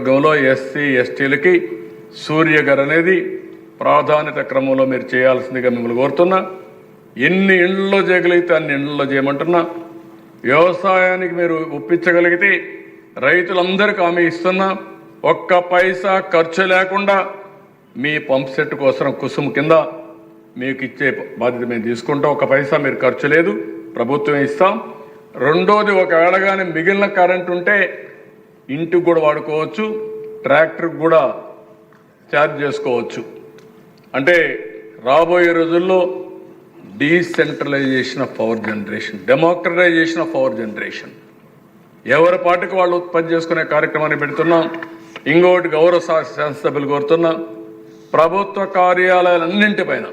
వర్గంలో ఎస్సీ ఎస్టీలకి సూర్యగర్ అనేది ప్రాధాన్యత క్రమంలో మీరు చేయాల్సిందిగా మిమ్మల్ని కోరుతున్నా. ఎన్ని ఇండ్లలో చేయగలిగితే అన్ని ఇండ్లలో చేయమంటున్నా. వ్యవసాయానికి మీరు ఒప్పించగలిగితే రైతులందరికీ హామీ ఇస్తున్నా. ఒక్క పైసా ఖర్చు లేకుండా మీ పంప్ సెట్ కోసం కుసుమ కింద మీకు ఇచ్చే బాధ్యత మేము తీసుకుంటాం. ఒక పైసా మీరు ఖర్చు లేదు. ప్రభుత్వం ఇస్తాం. రెండోది ఒకవేళ కానీ మిగిలిన కరెంట్ ఉంటే ఇంటికి కూడా వాడుకోవచ్చు ట్రాక్టర్కి కూడా ఛార్జ్ చేసుకోవచ్చు. అంటే రాబోయే రోజుల్లో decentralisation of power generation democratisation of power generation. ఎవరి పాటికి వాళ్ళు ఉత్పత్తి చేసుకునే కార్యక్రమాన్ని పెడుతున్నాం ఇంకోటి గౌరవ శాసనసభ్యులు కోరుతున్నాం ప్రభుత్వ కార్యాలయాలన్నింటిపైన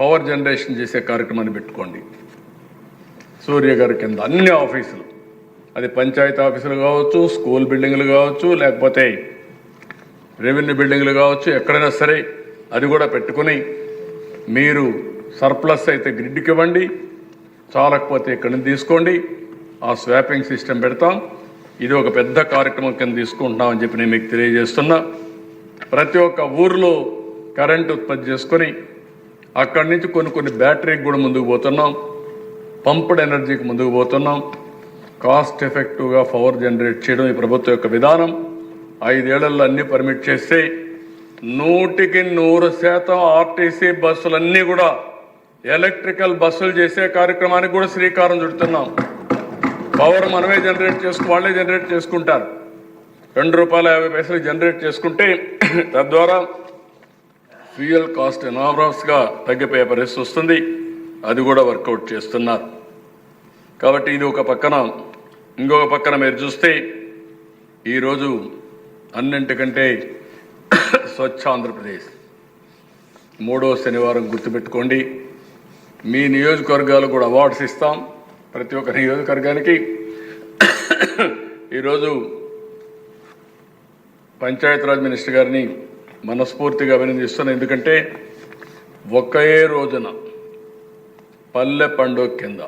పవర్ జనరేషన్ చేసే కార్యక్రమాన్ని పెట్టుకోండి. సూర్య గారి కింద అన్ని ఆఫీసులు అది పంచాయతీ ఆఫీసులు కావచ్చు స్కూల్ బిల్డింగ్లు కావచ్చు లేకపోతే రెవెన్యూ బిల్డింగ్లు కావచ్చు ఎక్కడైనా సరే అది కూడా పెట్టుకుని మీరు సర్ప్లస్ అయితే గ్రిడ్కి ఇవ్వండి చాలకపోతే ఇక్కడ నుంచి తీసుకోండి ఆ స్వాపింగ్ సిస్టమ్ పెడతాం. ఇది ఒక పెద్ద కార్యక్రమం కింద తీసుకుంటున్నామని చెప్పి నేను మీకు తెలియజేస్తున్నా. ప్రతి ఒక్క ఊర్లో కరెంట్ ఉత్పత్తి చేసుకొని అక్కడి నుంచి కొన్ని కొన్ని బ్యాటరీకి కూడా ముందుకు పోతున్నాం. పంప్డ్ ఎనర్జీకి ముందుకు పోతున్నాం. కాస్ట్ ఎఫెక్టివ్గా పవర్ జనరేట్ చేయడం ఈ ప్రభుత్వం యొక్క విధానం. ఐదేళ్ళలో అన్ని పర్మిట్ చేస్తే నూటికి నూరు శాతం ఆర్టీసీ బస్సులన్నీ కూడా ఎలక్ట్రికల్ బస్సులు చేసే కార్యక్రమానికి కూడా శ్రీకారం చుడుతున్నాం. పవర్ మనమే జనరేట్ చేసుకు వాళ్ళే జనరేట్ చేసుకుంటారు. రెండు రూపాయల యాభై పైసలు జనరేట్ చేసుకుంటే తద్వారా ఫ్యూయల్ కాస్ట్ ఎనాబ్రాస్గా తగ్గిపోయే పరిస్థితి వస్తుంది. అది కూడా వర్కౌట్ చేస్తున్నారు. కాబట్టి ఇది ఒక పక్కన ఇంకొక పక్కన మీరు చూస్తే ఈరోజు అన్నింటికంటే స్వచ్ఛ ఆంధ్రప్రదేశ్. మూడో శనివారం గుర్తుపెట్టుకోండి. మీ నియోజకవర్గాలు కూడా అవార్డ్స్ ఇస్తాం ప్రతి ఒక్క నియోజకవర్గానికి. ఈరోజు పంచాయతీరాజ్ మినిస్టర్ గారిని మనస్ఫూర్తిగా అభినందిస్తున్నాను. ఎందుకంటే ఒకే రోజున పల్లె పండుగ కింద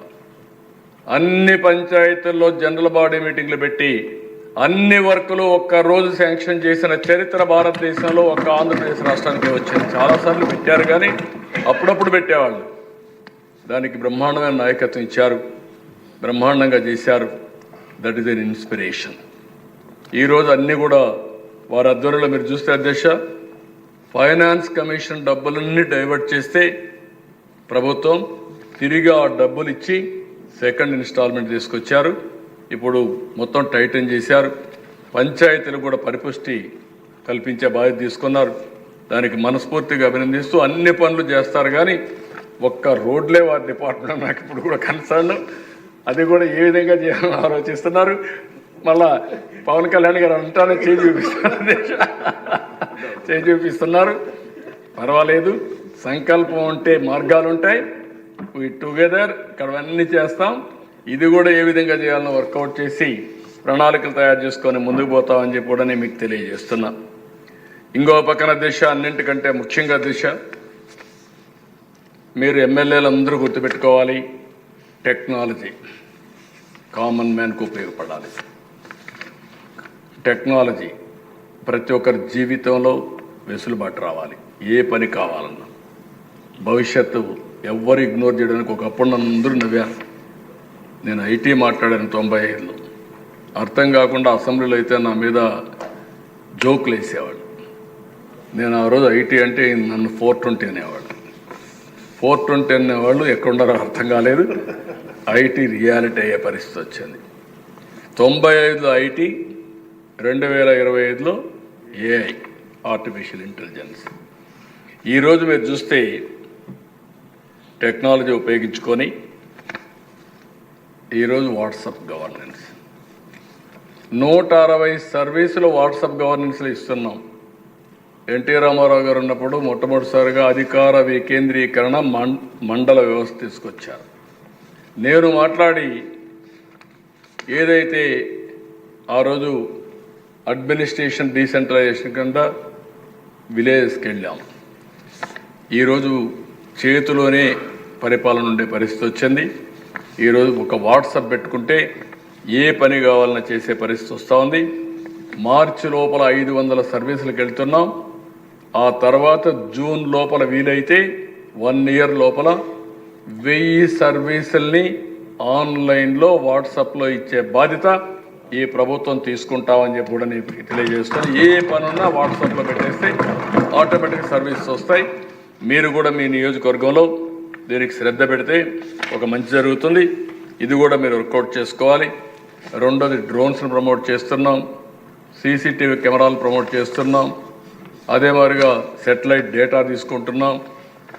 అన్ని పంచాయతీల్లో జనరల్ బాడీ మీటింగ్లు పెట్టి అన్ని వర్కులు ఒక్క రోజు శాంక్షన్ చేసిన చరిత్ర భారతదేశంలో ఒక్క ఆంధ్రప్రదేశ్ రాష్ట్రానికి వచ్చింది. చాలాసార్లు పెట్టారు కానీ అప్పుడప్పుడు పెట్టేవాళ్ళు. దానికి బ్రహ్మాండమైన నాయకత్వం ఇచ్చారు. బ్రహ్మాండంగా చేశారు. దట్ ఈస్ ఎన్ ఇన్స్పిరేషన్ ఈరోజు అన్నీ కూడా వారి ఆధ్వర్యంలో మీరు చూస్తే అధ్యక్ష ఫైనాన్స్ కమిషన్ డబ్బులన్నీ డైవర్ట్ చేస్తే ప్రభుత్వం తిరిగి ఆ డబ్బులు ఇచ్చి సెకండ్ ఇన్స్టాల్మెంట్ తీసుకొచ్చారు. ఇప్పుడు మొత్తం టైటన్ చేశారు. పంచాయతీలు కూడా పరిపుష్టి కల్పించే బాధ్యత తీసుకున్నారు. దానికి మనస్ఫూర్తిగా అభినందిస్తూ అన్ని పనులు చేస్తారు కానీ ఒక్క రోడ్లే వారి డిపార్ట్మెంట్ నాకు ఇప్పుడు కూడా కన్సర్న్ అది కూడా ఏ విధంగా చేయాలని ఆలోచిస్తున్నారు. మళ్ళా పవన్ కళ్యాణ్ గారు అంటానే చేయి చూపిస్తున్నారు. చేయి చూపిస్తున్నారు. పర్వాలేదు. సంకల్పం ఉంటే మార్గాలు ఉంటాయి వీ టుగెదర్ ఇక్కడ అన్నీ చేస్తాం. ఇది కూడా ఏ విధంగా చేయాలని వర్కౌట్ చేసి ప్రణాళికలు తయారు చేసుకొని ముందుకు పోతామని చెప్పి కూడా నేను మీకు తెలియజేస్తున్నా. ఇంకో పక్కన దిశ అన్నింటికంటే ముఖ్యంగా దిశ. మీరు ఎమ్మెల్యేలు అందరూ గుర్తుపెట్టుకోవాలి టెక్నాలజీ కామన్ మ్యాన్కు ఉపయోగపడాలి. టెక్నాలజీ ప్రతి ఒక్కరి జీవితంలో వెసులుబాటు రావాలి. ఏ పని కావాలన్నా. భవిష్యత్తు ఎవ్వరు ఇగ్నోర్ చేయడానికి ఒకప్పుడు నన్ను అందరూ నవ్వారు. నేను ఐటీ మాట్లాడాను తొంభై ఐదులో. అర్థం కాకుండా అసెంబ్లీలో అయితే నా మీద జోకులు వేసేవాడు నేను ఆ రోజు ఐటీ అంటే నన్ను ఫోర్ ట్వంటీ అనేవాడు ఫోర్ ట్వంటీ అనేవాళ్ళు ఎక్కడున్నారో అర్థం కాలేదు. ఐటీ రియాలిటీ అయ్యే పరిస్థితి వచ్చింది. తొంభై ఐదులో ఐటీ రెండు వేల ఇరవై ఐదులో ఏఐ ఆర్టిఫిషియల్ ఇంటెలిజెన్స్. ఈరోజు మీరు చూస్తే టెక్నాలజీ ఉపయోగించుకొని ఈరోజు వాట్సాప్ గవర్నెన్స్. నూట అరవై సర్వీసులు వాట్సాప్ గవర్నెన్స్లో ఇస్తున్నాం. ఎన్టీ రామారావు గారు ఉన్నప్పుడు మొట్టమొదటిసారిగా అధికార వికేంద్రీకరణ మం మండల వ్యవస్థ తీసుకొచ్చారు. నేను మాట్లాడి ఏదైతే ఆ రోజు అడ్మినిస్ట్రేషన్ డీసెంట్రలైజేషన్ కింద విలేజ్కి వెళ్ళాం ఈరోజు చేతిలోనే పరిపాలన ఉండే పరిస్థితి వచ్చింది. ఈరోజు ఒక వాట్సాప్ పెట్టుకుంటే ఏ పని కావాలన్నా చేసే పరిస్థితి వస్తూ ఉంది. మార్చి లోపల ఐదు వందల సర్వీసులకు వెళ్తున్నాం. ఆ తర్వాత జూన్ లోపల వీలైతే వన్ ఇయర్ లోపల వెయ్యి సర్వీసుల్ని ఆన్లైన్లో వాట్సాప్లో ఇచ్చే బాధ్యత ఈ ప్రభుత్వం తీసుకుంటామని చెప్పి కూడా నేను తెలియజేస్తాను ఏ పనున్నా వాట్సాప్లో పెట్టేస్తే ఆటోమేటిక్ సర్వీసెస్ వస్తాయి. మీరు కూడా మీ నియోజకవర్గంలో దీనికి శ్రద్ధ పెడితే ఒక మంచి జరుగుతుంది. ఇది కూడా మీరు వర్కౌట్ చేసుకోవాలి. రెండోది డ్రోన్స్ను ప్రమోట్ చేస్తున్నాం. సీసీటీవీ కెమెరాలు ప్రమోట్ చేస్తున్నాం. అదే మాదిరిగా సెటిలైట్ డేటా తీసుకుంటున్నాం.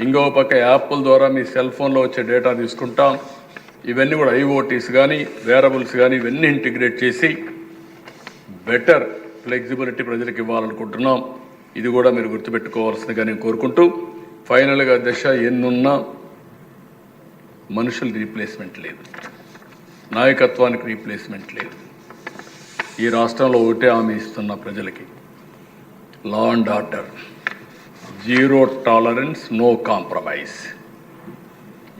ఇంకో పక్క యాప్ల ద్వారా మీ సెల్ ఫోన్లో వచ్చే డేటా తీసుకుంటాం. ఇవన్నీ కూడా ఐఓటీస్ కానీ వేరబుల్స్ కానీ ఇవన్నీ ఇంటిగ్రేట్ చేసి బెటర్ ఫ్లెక్సిబిలిటీ ప్రజలకు ఇవ్వాలనుకుంటున్నాం. ఇది కూడా మీరు గుర్తుపెట్టుకోవాల్సిందిగా నేను కోరుకుంటూ ఫైనల్గా దశ ఎన్నున్నా. మనుషుల రీప్లేస్మెంట్ లేదు. నాయకత్వానికి రీప్లేస్మెంట్ లేదు. ఈ రాష్ట్రంలో ఒకటే హామీ ఇస్తున్న ప్రజలకి. Law and order zero tolerance no compromise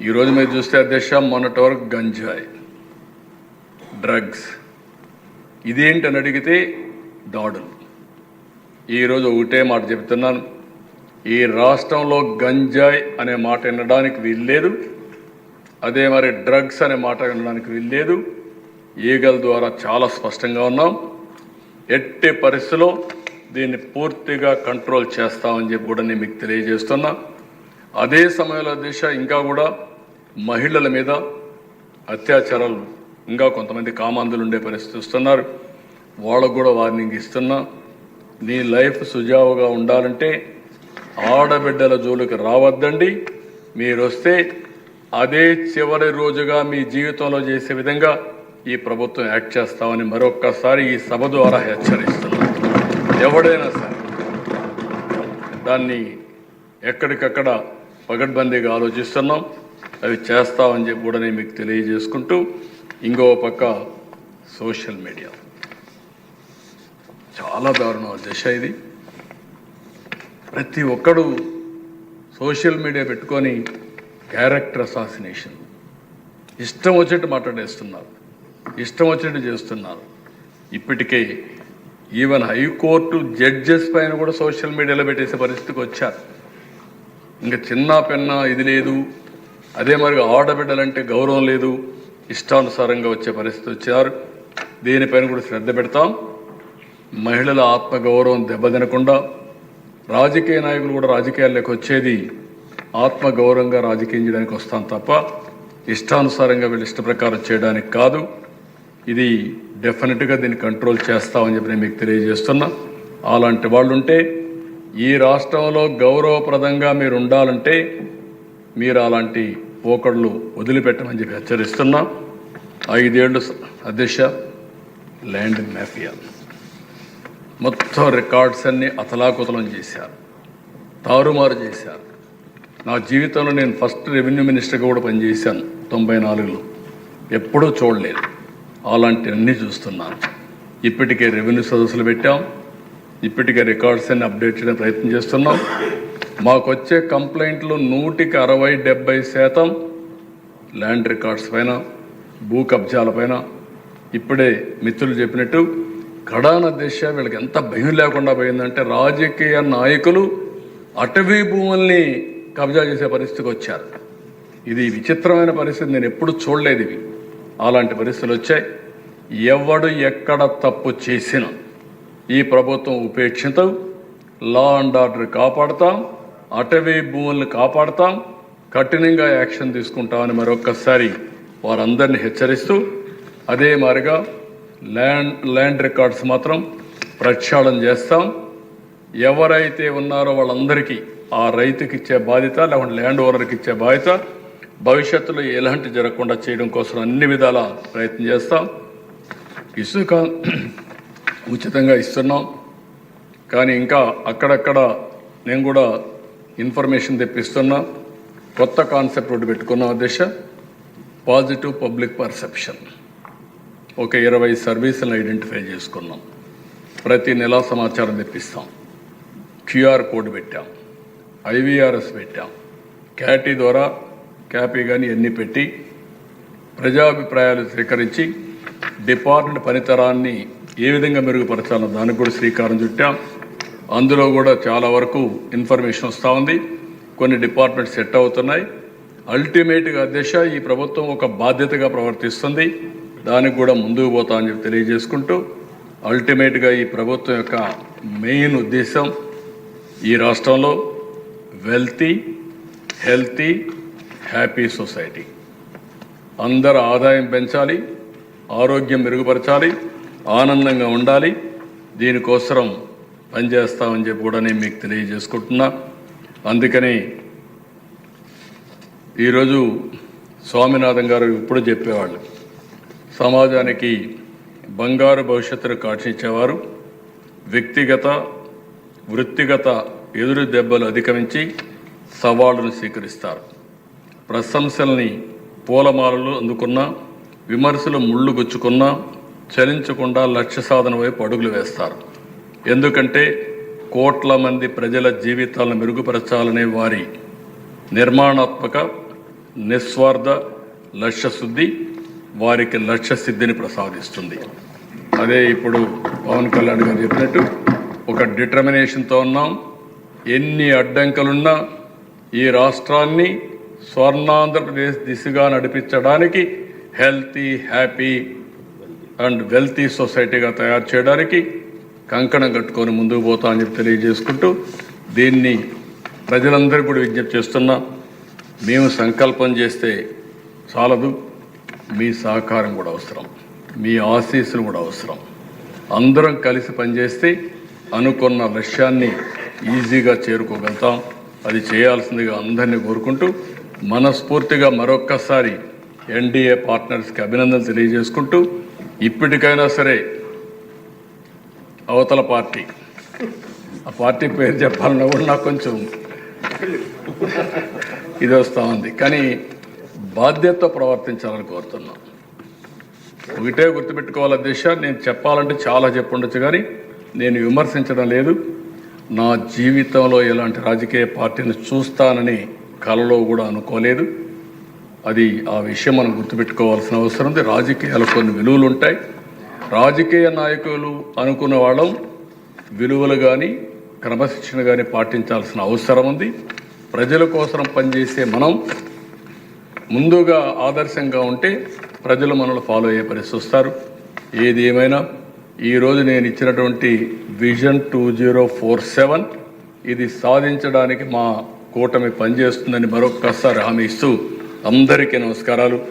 ఈరోజు మీరు చూస్తే అధ్యక్ష మొన్నటి వరకు గంజాయి. డ్రగ్స్ ఇదేంటని అడిగితే దాడులు. ఈరోజు ఒకటే మాట చెప్తున్నాను. ఈ రాష్ట్రంలో గంజాయి అనే మాట వినడానికి వీల్లేదు. అదే మరి డ్రగ్స్ అనే మాట వినడానికి వీల్లేదు. ఈగల ద్వారా చాలా స్పష్టంగా ఉన్నాం. ఎట్టి పరిస్థితిలో దీన్ని పూర్తిగా కంట్రోల్ చేస్తామని చెప్పి కూడా నేను మీకు తెలియజేస్తున్నా. అదే సమయంలో దిశ ఇంకా కూడా మహిళల మీద అత్యాచారాలు ఇంకా కొంతమంది కామాంధులు ఉండే పరిస్థితి వస్తున్నారు. వాళ్ళకు కూడా వార్నింగ్ ఇస్తున్నా. నీ లైఫ్ సుజావుగా ఉండాలంటే ఆడబిడ్డల జోలికి రావద్దండి. మీరు వస్తే అదే చివరి రోజుగా మీ జీవితంలో చేసే విధంగా ఈ ప్రభుత్వం యాక్ట్ చేస్తామని మరొక్కసారి ఈ సభ ద్వారా హెచ్చరిస్తున్నాను ఎవడైనా సరే దాన్ని ఎక్కడికక్కడ పగడ్బందీగా ఆలోచిస్తున్నాం. అవి చేస్తామని చెప్పి కూడా నేను మీకు తెలియజేసుకుంటూ ఇంకో పక్క సోషల్ మీడియా. చాలా దారుణం దశ ఇది. ప్రతి ఒక్కడు సోషల్ మీడియా పెట్టుకొని క్యారెక్టర్ అసాసినేషన్. ఇష్టం వచ్చినట్టు మాట్లాడేస్తున్నారు. ఇష్టం వచ్చినట్టు చేస్తున్నారు. ఇప్పటికే ఈవెన్ హైకోర్టు జడ్జెస్ పైన కూడా సోషల్ మీడియాలో పెట్టేసే పరిస్థితికి వచ్చారు ఇంకా చిన్న పెన్న ఇది లేదు. అదే మరి ఆడబిడ్డలంటే గౌరవం లేదు. ఇష్టానుసారంగా వచ్చే పరిస్థితి వచ్చారు. దీనిపైన కూడా శ్రద్ధ పెడతాం. మహిళల ఆత్మగౌరవం దెబ్బతినకుండా రాజకీయ నాయకులు కూడా రాజకీయాల్లోకి వచ్చేది ఆత్మగౌరవంగా రాజకీయం చేయడానికి వస్తాం తప్ప ఇష్టానుసారంగా వీళ్ళు ఇష్ట ప్రకారం చేయడానికి కాదు. ఇది డెఫినెట్గా దీన్ని కంట్రోల్ చేస్తామని చెప్పి నేను మీకు తెలియజేస్తున్నా. అలాంటి వాళ్ళు ఉంటే ఈ రాష్ట్రంలో గౌరవప్రదంగా మీరు ఉండాలంటే మీరు అలాంటి పోకడలు వదిలిపెట్టమని చెప్పి హెచ్చరిస్తున్నా. ఐదేళ్ళు అధ్యక్ష ల్యాండ్ మాఫియా మొత్తం రికార్డ్స్ అన్ని అతలాకుతలం చేశారు. తారుమారు చేశారు. నా జీవితంలో నేను ఫస్ట్ రెవెన్యూ మినిస్టర్గా కూడా పనిచేశాను తొంభై నాలుగులో. ఎప్పుడూ చూడలేదు. అలాంటివన్నీ చూస్తున్నాను. ఇప్పటికే రెవెన్యూ సదస్సులు పెట్టాం. ఇప్పటికే రికార్డ్స్ అన్ని అప్డేట్ చేయడం ప్రయత్నం చేస్తున్నాం. మాకు వచ్చే కంప్లైంట్లు నూటికి అరవై డెబ్బై శాతం ల్యాండ్ రికార్డ్స్ పైన భూ కబ్జాలపైన ఇప్పుడే మిత్రులు చెప్పినట్టు కడాన దిశ వీళ్ళకి ఎంత భయం లేకుండా పోయిందంటే రాజకీయ నాయకులు అటవీ భూముల్ని కబ్జా చేసే పరిస్థితికి వచ్చారు. ఇది విచిత్రమైన పరిస్థితి నేను ఎప్పుడు చూడలేదు ఇవి. అలాంటి పరిస్థితులు వచ్చాయి. ఎవడు ఎక్కడ తప్పు చేసినా ఈ ప్రభుత్వం ఉపేక్షితం లా అండ్ ఆర్డర్ కాపాడుతాం అటవీ భూములను కాపాడుతాం కఠినంగా యాక్షన్ తీసుకుంటామని మరొక్కసారి వారందరిని హెచ్చరిస్తూ అదే మారిగా ల్యాండ్ ల్యాండ్ రికార్డ్స్ మాత్రం ప్రక్షాళన చేస్తాం. ఎవరైతే ఉన్నారో వాళ్ళందరికీ ఆ రైతుకి ఇచ్చే బాధ్యత లేకుంటే ల్యాండ్ ఓనర్కి ఇచ్చే బాధ్యత భవిష్యత్తులో ఎలాంటి జరగకుండా చేయడం కోసం అన్ని విధాల ప్రయత్నం చేస్తాం. ఇసుక ఉచితంగా ఇస్తున్నాం. కానీ ఇంకా అక్కడక్కడ నేను కూడా ఇన్ఫర్మేషన్ తెప్పిస్తున్నా. కొత్త కాన్సెప్ట్ ఒకటి పెట్టుకున్నాం దిశ. పాజిటివ్ పబ్లిక్ పర్సెప్షన్ ఒక ఇరవై సర్వీసులను ఐడెంటిఫై చేసుకున్నాం. ప్రతి నెల సమాచారం తెప్పిస్తాం. క్యూఆర్ కోడ్ పెట్టాం. ఐవీఆర్ఎస్ పెట్టాం. క్యాటీ ద్వారా క్యాపీ కానీ ఎన్ని పెట్టి ప్రజాభిప్రాయాలు స్వీకరించి డిపార్ట్మెంట్ పనితరాన్ని ఏ విధంగా మెరుగుపరచాలో దానికి కూడా శ్రీకారం చుట్టాం. అందులో కూడా చాలా వరకు ఇన్ఫర్మేషన్ వస్తూ ఉంది. కొన్ని డిపార్ట్మెంట్స్ సెట్ అవుతున్నాయి. అల్టిమేట్గా దిశ ఈ ప్రభుత్వం ఒక బాధ్యతగా ప్రవర్తిస్తుంది. దానికి కూడా ముందుకు పోతామని చెప్పి తెలియజేసుకుంటూ అల్టిమేట్గా ఈ ప్రభుత్వం యొక్క మెయిన్ ఉద్దేశం ఈ రాష్ట్రంలో వెల్తీ హెల్తీ హ్యాపీ సొసైటీ. అందరు ఆదాయం పెంచాలి ఆరోగ్యం మెరుగుపరచాలి ఆనందంగా ఉండాలి. దీనికోసరం పనిచేస్తామని చెప్పి కూడా నేను మీకు తెలియజేసుకుంటున్నా. అందుకని ఈరోజు స్వామినాథన్ గారు ఇప్పుడు చెప్పేవాళ్ళు. సమాజానికి బంగారు భవిష్యత్తును కాక్షించేవారు వ్యక్తిగత వృత్తిగత ఎదురు దెబ్బలు అధిగమించి సవాళ్ళను స్వీకరిస్తారు. ప్రశంసల్ని పూలమాలలు అందుకున్నా విమర్శలు ముళ్ళు గుచ్చుకున్నా చలించకుండా లక్ష్య సాధన వైపు అడుగులు వేస్తారు. ఎందుకంటే కోట్ల మంది ప్రజల జీవితాలను మెరుగుపరచాలనే వారి నిర్మాణాత్మక నిస్వార్థ లక్ష్య శుద్ధి వారికి లక్ష్య సిద్ధిని ప్రసాదిస్తుంది. అదే ఇప్పుడు పవన్ కళ్యాణ్ గారు చెప్పినట్టు ఒక డిటర్మినేషన్తో ఉన్నాం. ఎన్ని అడ్డంకులున్నా ఈ రాష్ట్రాన్ని స్వర్ణాంధ్రప్రదేశ్ దిశగా నడిపించడానికి హెల్తీ హ్యాపీ అండ్ వెల్తీ సొసైటీగా తయారు చేయడానికి కంకణం కట్టుకొని ముందుకు పోతా అని చెప్పి తెలియజేసుకుంటూ దీన్ని ప్రజలందరికీ కూడా విజ్ఞప్తి చేస్తున్నా. మేము సంకల్పం చేస్తే చాలదు. మీ సహకారం కూడా అవసరం. మీ ఆశీస్సులు కూడా అవసరం. అందరం కలిసి పనిచేస్తే అనుకున్న లక్ష్యాన్ని ఈజీగా చేరుకోగలుగుతాం. అది చేయాల్సిందిగా అందరినీ కోరుకుంటూ మనస్ఫూర్తిగా మరొక్కసారి ఎన్డీఏ పార్ట్నర్స్కి అభినందనలు తెలియజేసుకుంటూ ఇప్పటికైనా సరే అవతల పార్టీ. ఆ పార్టీ పేరు చెప్పాలన్నా కూడా నాకు కొంచెం ఇది వస్తూ ఉంది. కానీ బాధ్యత ప్రవర్తించాలని కోరుతున్నాం. ఒకటే గుర్తుపెట్టుకోవాలి దిశ నేను చెప్పాలంటే చాలా చెప్పుండొచ్చు కానీ నేను విమర్శించడం లేదు. నా జీవితంలో ఎలాంటి రాజకీయ పార్టీని చూస్తానని కలలో కూడా అనుకోలేదు. అది ఆ విషయం మనం గుర్తుపెట్టుకోవాల్సిన అవసరం ఉంది. రాజకీయాలు కొన్ని విలువలు ఉంటాయి రాజకీయ నాయకులు అనుకున్న వాళ్ళం విలువలు కానీ క్రమశిక్షణ కానీ పాటించాల్సిన అవసరం ఉంది. ప్రజల కోసం పనిచేసే మనం ముందుగా ఆదర్శంగా ఉంటే ప్రజలు మనల్ని ఫాలో అయ్యే పరిస్థితి వస్తారు. ఏది ఏమైనా ఈరోజు నేను ఇచ్చినటువంటి vision two zero four seven ఇది సాధించడానికి మా కూటమి పనిచేస్తుందని మరొక్కసారి హామీ ఇస్తూ అందరికీ నమస్కారాలు.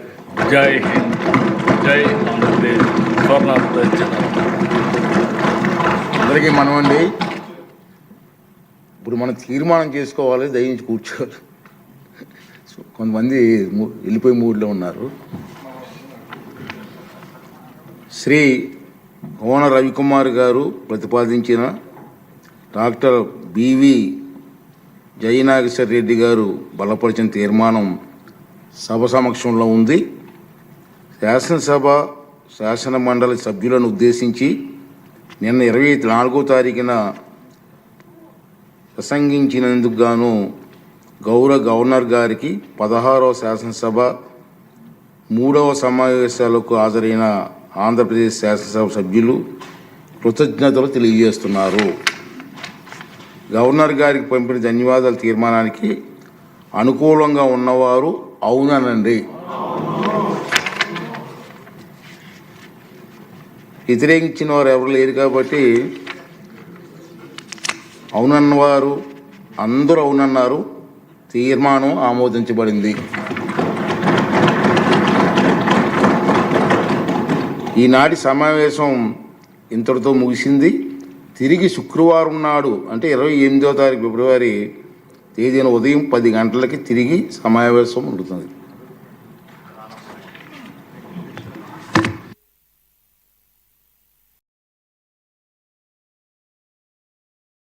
జై హింద్ జై ఆంధ్రప్రదేశ్ స్వర్ణాంధ్రప్రదేశ్ అందరికీ మనమండి. ఇప్పుడు మనం తీర్మానం చేసుకోవాలి దయించి కూర్చోవాలి. సో కొంతమంది ము- వెళ్ళిపోయి మూడ్లో ఉన్నారు. శ్రీ కోన రవికుమార్ గారు ప్రతిపాదించిన డాక్టర్ బివి జయనాగేశ్వర రెడ్డి గారు బలపరిచిన తీర్మానం సభ సమక్షంలో ఉంది. శాసనసభ శాసన మండలి సభ్యులను ఉద్దేశించి నిన్న ఇరవై నాలుగో తారీఖున ప్రసంగించినందుకు గాను గౌరవ గవర్నర్ గారికి పదహారవ శాసనసభ మూడవ సమావేశాలకు హాజరైన ఆంధ్రప్రదేశ్ శాసనసభ సభ్యులు కృతజ్ఞతలు తెలియజేస్తున్నారు. గవర్నర్ గారికి పంపిన ధన్యవాదాల తీర్మానానికి అనుకూలంగా ఉన్నవారు అవుననండి. వ్యతిరేకించిన వారు ఎవరు లేరు కాబట్టి అవునన్నవారు అందరూ అవునన్నారు. తీర్మానం ఆమోదించబడింది. ఈనాటి సమావేశం ఇంతటితో ముగిసింది. తిరిగి శుక్రవారం నాడు అంటే ఇరవై ఎనిమిదో తారీఖు ఫిబ్రవరి తేదీన ఉదయం పది గంటలకి తిరిగి సమావేశం ఉంటుంది